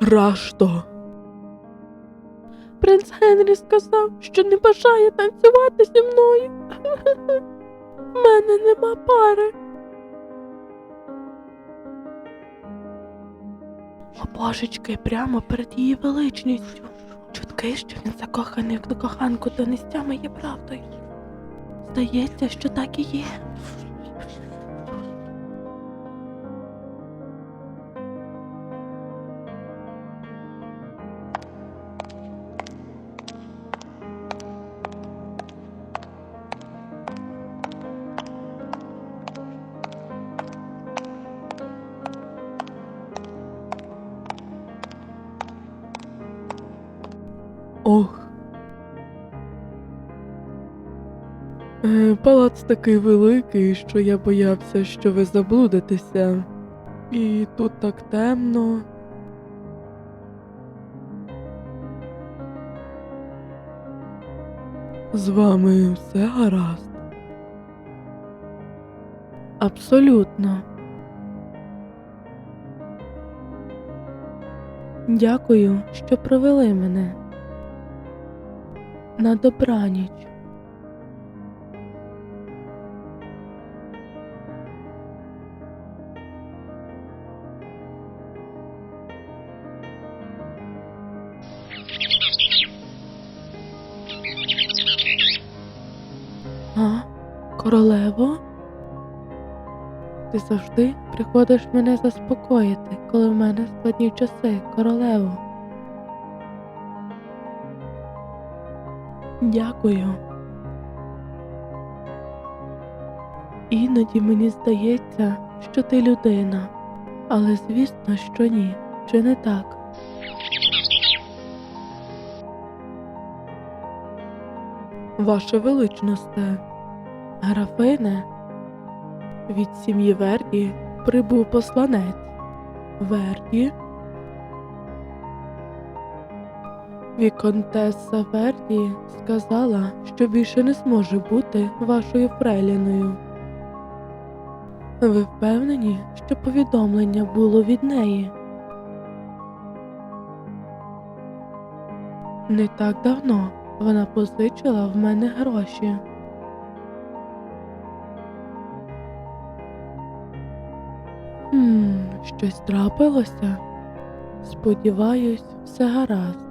Рашто. Принц Генрі сказав, що не бажає танцювати зі мною. В мене нема пари. О, божечки, прямо перед її величністю. Чутки, що він закоханий в коханку до нестями є правдою. Здається, що так і є. Палац такий великий, що я боявся, що ви заблудитеся. І тут так темно. З вами все гаразд. Абсолютно. Дякую, що провели мене. На добраніч. Королево? Ти завжди приходиш мене заспокоїти, коли в мене складні часи, королево. Дякую. Іноді мені здається, що ти людина, але звісно, що ні, чи не так? Ваше величносте, графине, від сім'ї Верді прибув посланець. Верді? Віконтеса Верді сказала, що більше не зможе бути вашою фрейліною. Ви впевнені, що повідомлення було від неї? Не так давно вона позичила в мене гроші. Щось трапилося? Сподіваюсь, все гаразд.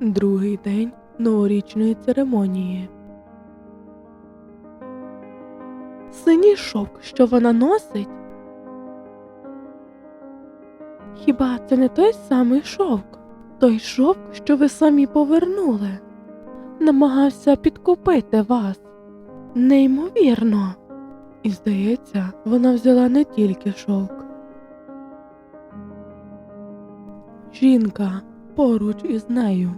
Другий день новорічної церемонії. Синій шовк, що вона носить? Хіба це не той самий шовк? Той шовк, що ви самі повернули? Намагався підкупити вас. Неймовірно. І здається, вона взяла не тільки шовк. Жінка поруч із нею.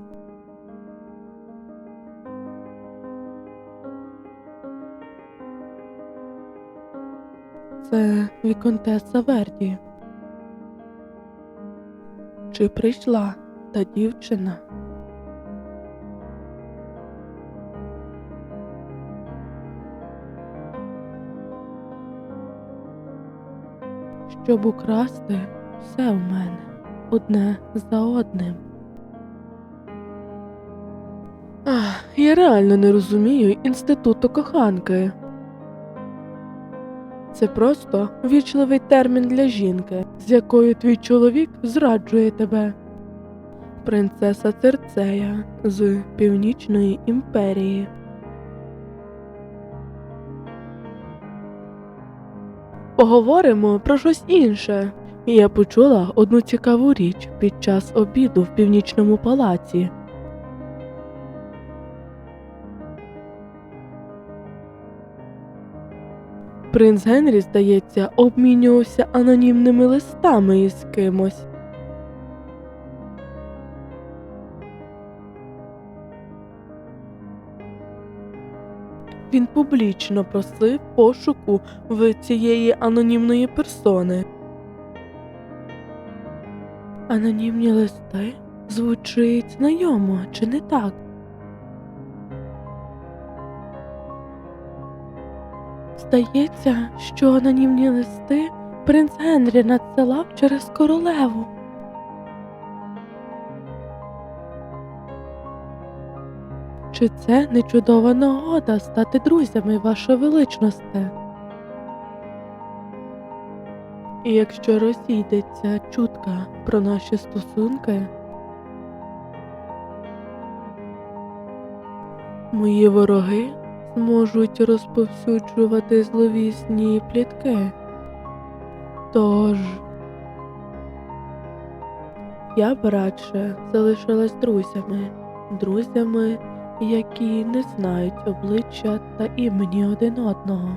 Це Віконтеса Верді. Чи прийшла та дівчина? Щоб украсти все в мене одне за одним. Ах, я реально не розумію інституту коханки. Це просто вічливий термін для жінки, з якою твій чоловік зраджує тебе. Принцеса Церцея з Північної імперії. Поговоримо про щось інше. Я почула одну цікаву річ під час обіду в північному палаці. Принц Генрі, здається, обмінювався анонімними листами із кимось. Він публічно просив пошуку в цієї анонімної персони. Анонімні листи звучить знайомо, чи не так? Здається, що анонімні листи принц Генрі надсилав через королеву. Чи це не чудова нагода стати друзями, ваша величносте? І якщо розійдеться чутка про наші стосунки, мої вороги зможуть розповсюджувати зловісні плітки. Тож я б радше залишилась друзями, друзями, які не знають обличчя та імені один одного.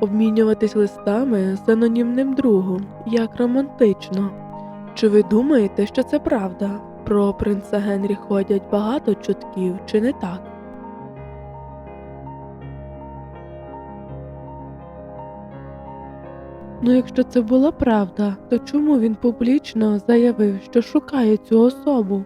Обмінюватись листами з анонімним другом як романтично. Чи ви думаєте, що це правда? Про принца Генрі ходять багато чутків, чи не так? Ну, якщо це була правда, то чому він публічно заявив, що шукає цю особу?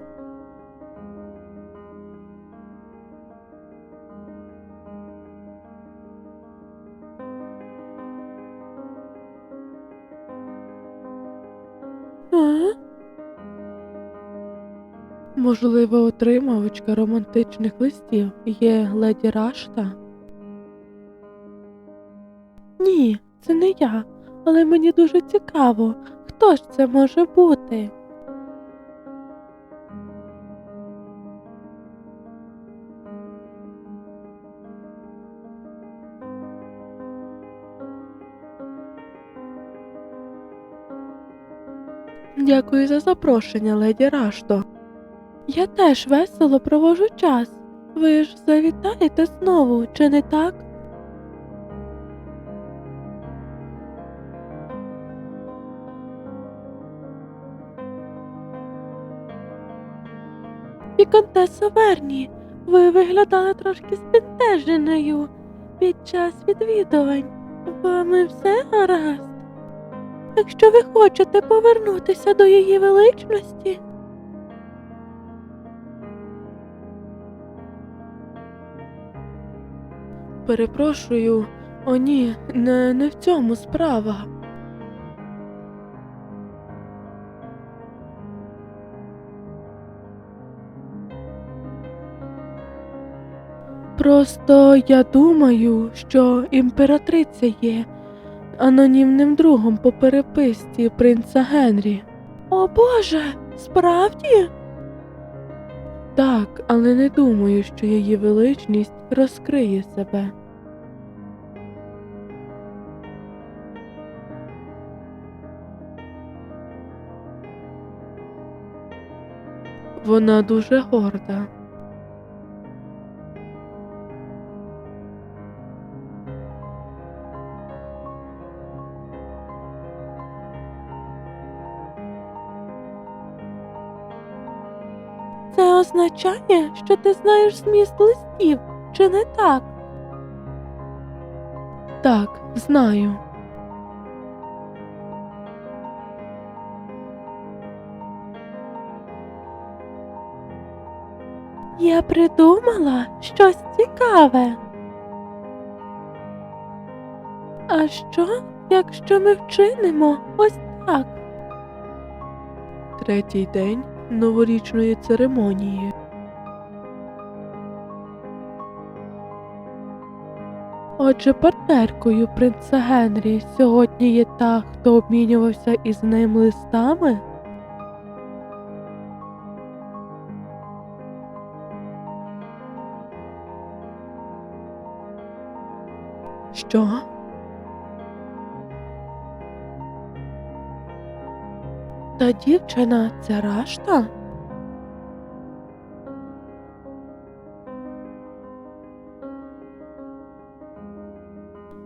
А? Можливо, отримавочка романтичних листів є леді Рашта? Ні, це не я, але мені дуже цікаво, хто ж це може бути. Дякую за запрошення, леді Рашто. Я теж весело провожу час. Ви ж завітаєте знову, чи не так? Віконтеса Верні, ви виглядали трошки збентеженою під час відвідувань. Вами все гаразд? Якщо ви хочете повернутися до її величності. Перепрошую, о ні, не, не в цьому справа. Просто я думаю, що імператриця є анонімним другом по переписці принца Генрі. О Боже, справді? Так, але не думаю, що її величність розкриє себе. Вона дуже горда. Означає, що ти знаєш зміст листів, чи не так? Так, знаю. Я придумала щось цікаве. А що, якщо ми вчинимо ось так? Третій день новорічної церемонії. Отже, партнеркою принца Генрі сьогодні є та, хто обмінювався із ним листами? Що? Та дівчина це Рашта?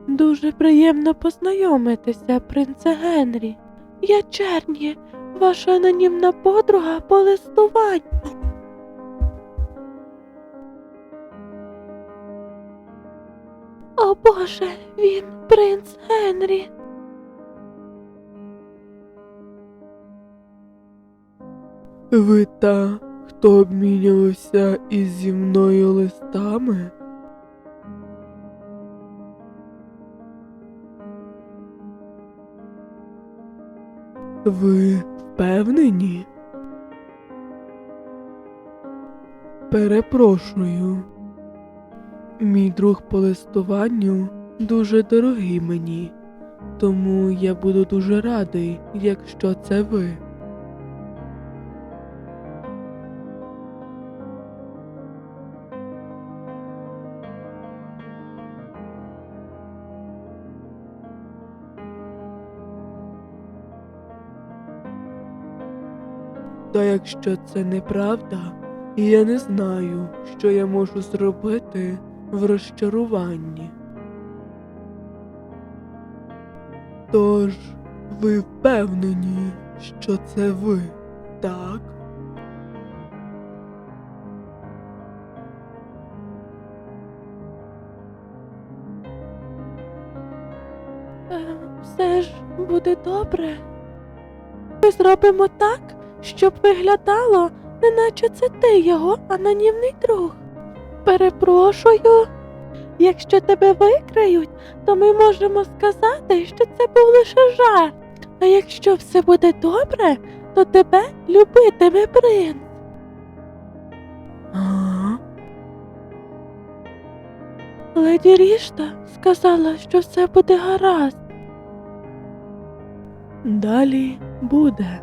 Дуже приємно познайомитися, принце Генрі. Я Черні, ваша анонімна подруга по листуванню. О Боже, він принц Генрі. Ви та, хто обмінювався із зі мною листами? Ви впевнені? Перепрошую. Мій друг по листуванню дуже дорогий мені, тому я буду дуже радий, якщо це ви. Якщо це неправда, я не знаю, що я можу зробити в розчаруванні. Тож, ви впевнені, що це ви, так? Е, все ж буде добре. Ми зробимо так, щоб виглядало, неначе це ти його анонімний друг. Перепрошую. Якщо тебе викрають, то ми можемо сказати, що це був лише жарт. А якщо все буде добре, то тебе любитиме принц. Леді Рішта сказала, що все буде гаразд. Далі буде.